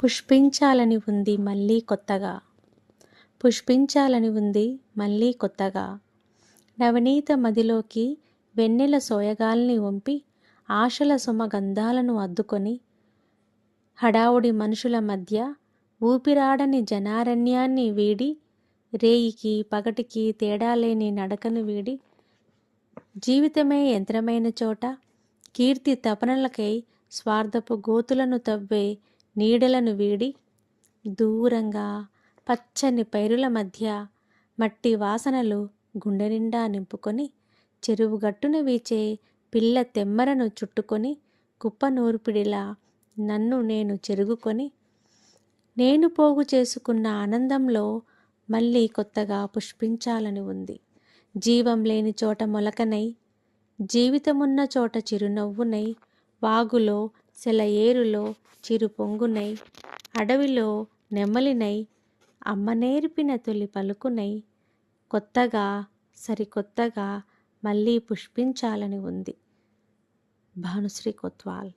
పుష్పించాలని ఉంది మళ్ళీ కొత్తగా. పుష్పించాలని ఉంది మళ్ళీ కొత్తగా. నవనీత మదిలోకి వెన్నెల సోయగాల్ని వంపి ఆశల సుమగంధాలను అద్దుకొని హడావుడి మనుషుల మధ్య ఊపిరాడని జనారణ్యాన్ని వీడి రేయికి పగటికి తేడా లేని నడకను వీడి జీవితమే యంత్రమైన చోట కీర్తి తపనలకై స్వార్థపు గోతులను తవ్వే నీడలను వీడి దూరంగా పచ్చని పైరుల మధ్య మట్టి వాసనలు గుండె నిండా నింపుకొని చెరువు గట్టున వీచే పిల్ల తెమ్మరను చుట్టుకొని కుప్ప నూర్పిడిలా నన్ను నేను చెరుగుకొని నేను పోగు చేసుకున్న ఆనందంలో మళ్ళీ కొత్తగా పుష్పించాలని ఉంది. జీవం లేని చోట మొలకనై జీవితమున్న చోట చిరునవ్వునై వాగులో సెలయేరులో చిరు పొంగునై అడవిలో నెమ్మలినై అమ్మ నేర్పిన తొలి పలుకునై కొత్తగా సరికొత్తగా మళ్ళీ పుష్పించాలని ఉంది. భానుశ్రీ కొత్వాల్